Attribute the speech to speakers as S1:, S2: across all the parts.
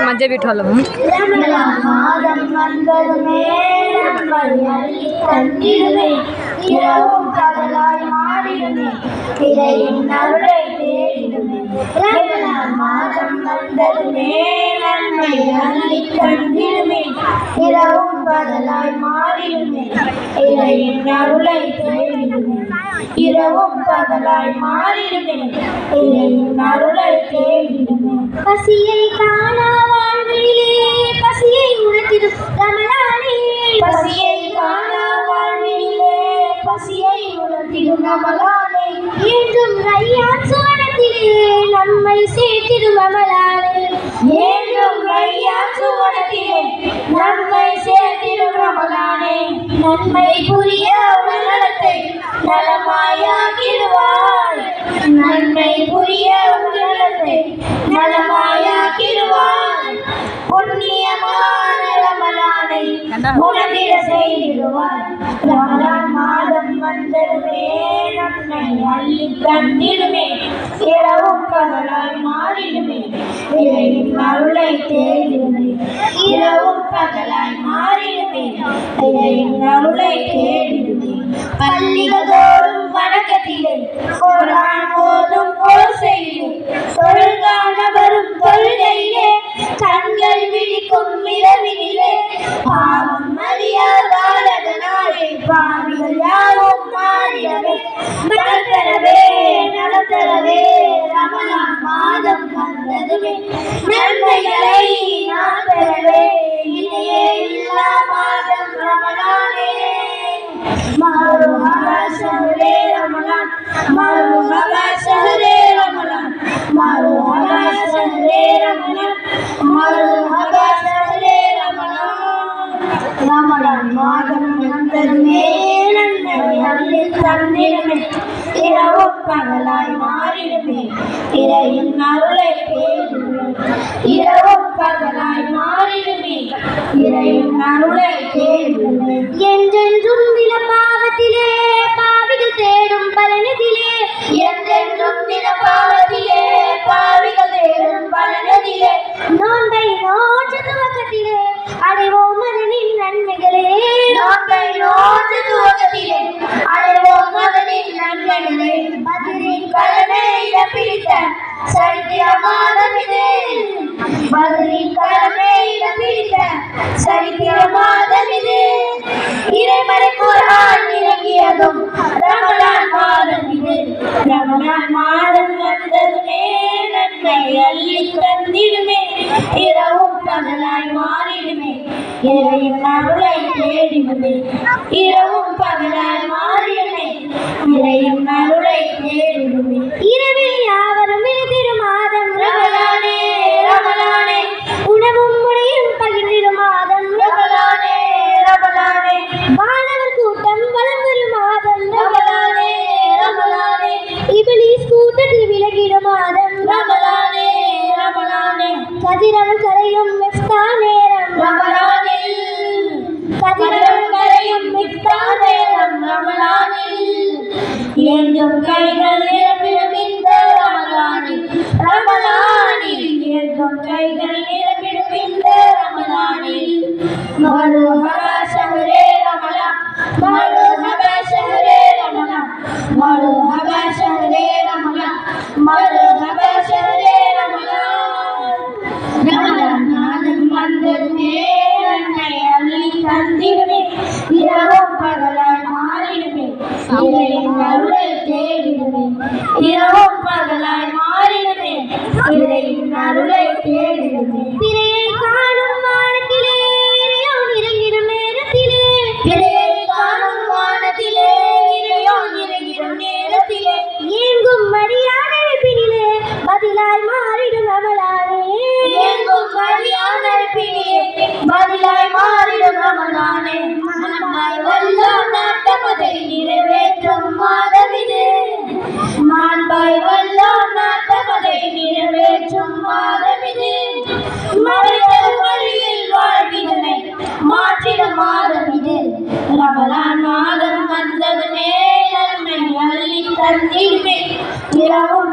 S1: மஞ்ச வீட்டோலவும் இரவும் பகலாய் மாறிடுமே இதை என் அருளை தேடிடுமே மாதம் வந்ததுமே நன்மை அள்ளி இரவும் பகலாய் மாறிடுமே இதை அருளை தேடிடுமே இரவும் பகலாய் மாறிடுமே. அருளை தேடிடுமே பசியை காணா வாழ்விலே பசியை உணர்த்திடும் ரமலானே பசியை காணா வாழ்விலே பசியை உணர்த்திடும் ரமலானே என்றும் ரையான் சுவனத்திலே நம்மை சேர்த்திடும் ரமலானே என்றும் ரையான் சுவனத்திலே நம்மை சேர்த்திடும் ரமலானே நன்மை புரிய செய்திடுவார் ரமலான் மாதம் வந்ததுமே நம்மை அள்ளி தந்திடுமே இரவும் பகலாய் மாறிடுமே. இறையின் அருளை தேடிடுமே இரவும் பகலாய் மாறிடுமே. இறையின் அருளை தேடிடுமே பள்ளிகள் தோறும் வணக்கத்திலே குரான் பகலாய் மாறிடுமே. இறையின் அருளை தேடுமே. இரவும் பகலாய் மாறிடுமே. இறையின் அருளை தேடுமே. என்றென்றும் நில சரித்திர பதிலின் கடமை பிடித்த சரித்திர மாதம் இறைமறை குரான் இறங்கியதும் ரமலான் மாதம் இது ரமலான் மாதம் வந்ததுமே நன்மை அள்ளி தந்திடுமே. இரவும் பகலாய் மாறிடுமே. இறையின் அருளை தேடிடுமே. இரவும் பகலாய் மாறிடுமே. இறையின் அருளை தேடிடுமே. இரவில் யாவரும் இரவும்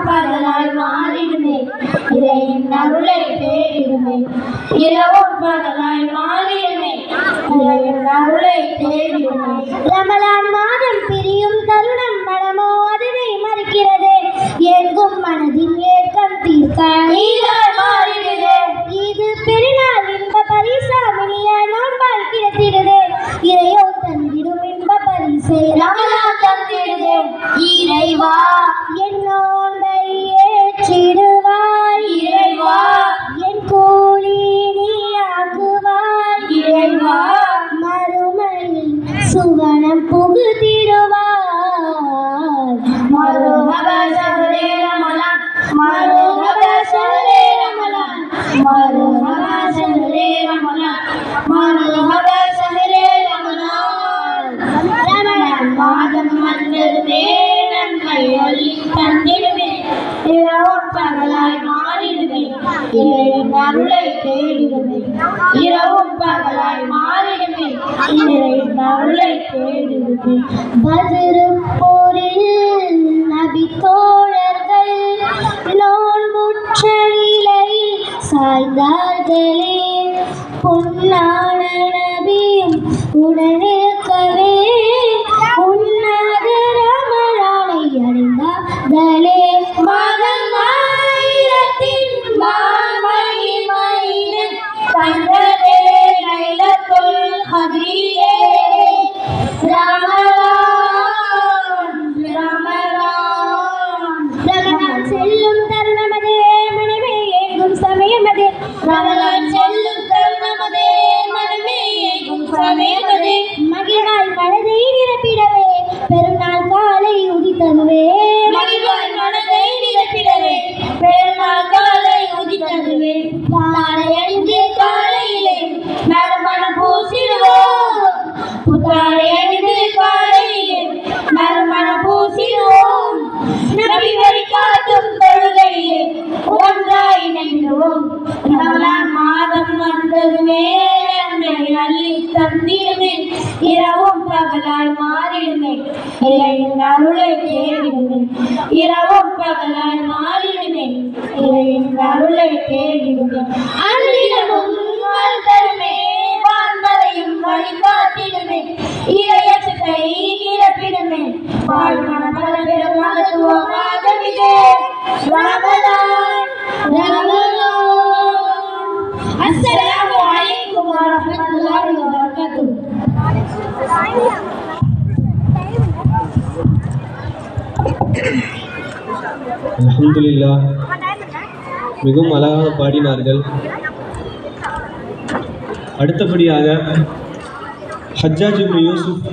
S1: வந்ததுமே நன்மை அள்ளி தந்திடுமே இரவும் பகலாய் மாறி இரவும் பகலாய் மாறிடுமே. இறைவன் அருளை தேடிடுமே. ரமலான் மாதம் பிரியும் தருணம் மனமோ அதுவே மறுக்கிறது. ஏங்கும் மனதின் ஏக்கம் தீர்க்க மாறிடுது இது பெருநாள் இன்ப பரிசாமினிய நோன்பால் கிடைத்திடுது. இறையோ தந்திடும் இன்ப பரிசை. ரமலான் தந்திடுது. இறைவா என் தேடிடுமே பதிரும் போரில் நபி தோழர்கள் நோல் நிலையில் சாய்ந்தார்களே. பொன்னான நபியும் உடனே ரமலான் தொழுகையிலே ஒன்றாய் நின்றுவோம் ரமலான் மாதம் வந்ததுமே நன்மை அள்ளி தந்திடுமே. இரவும் பகலாய் மாறிடுமே. இறையின் அருளை தேடிடுமே. இரவும் பகலாய் மாறிடுமே. இறையின் அருளை தேடிடுமே. அள்ளிடமும் தருமே வாழ்வதையும் வழிகாட்டிடுமே. இறையச்சத்தை கிடப்பிடுமே வாழ்மன பல பெரும் மகத்துவமாக ரமலான் ரமலான் அஸ்ஸலாமு அலைக்கும்
S2: அல்ஹம்துலில்லா. மிகவும் அழகாக பாடினார்கள். அடுத்தபடியாக ஹஜ்ஜாஜ் யூசுப்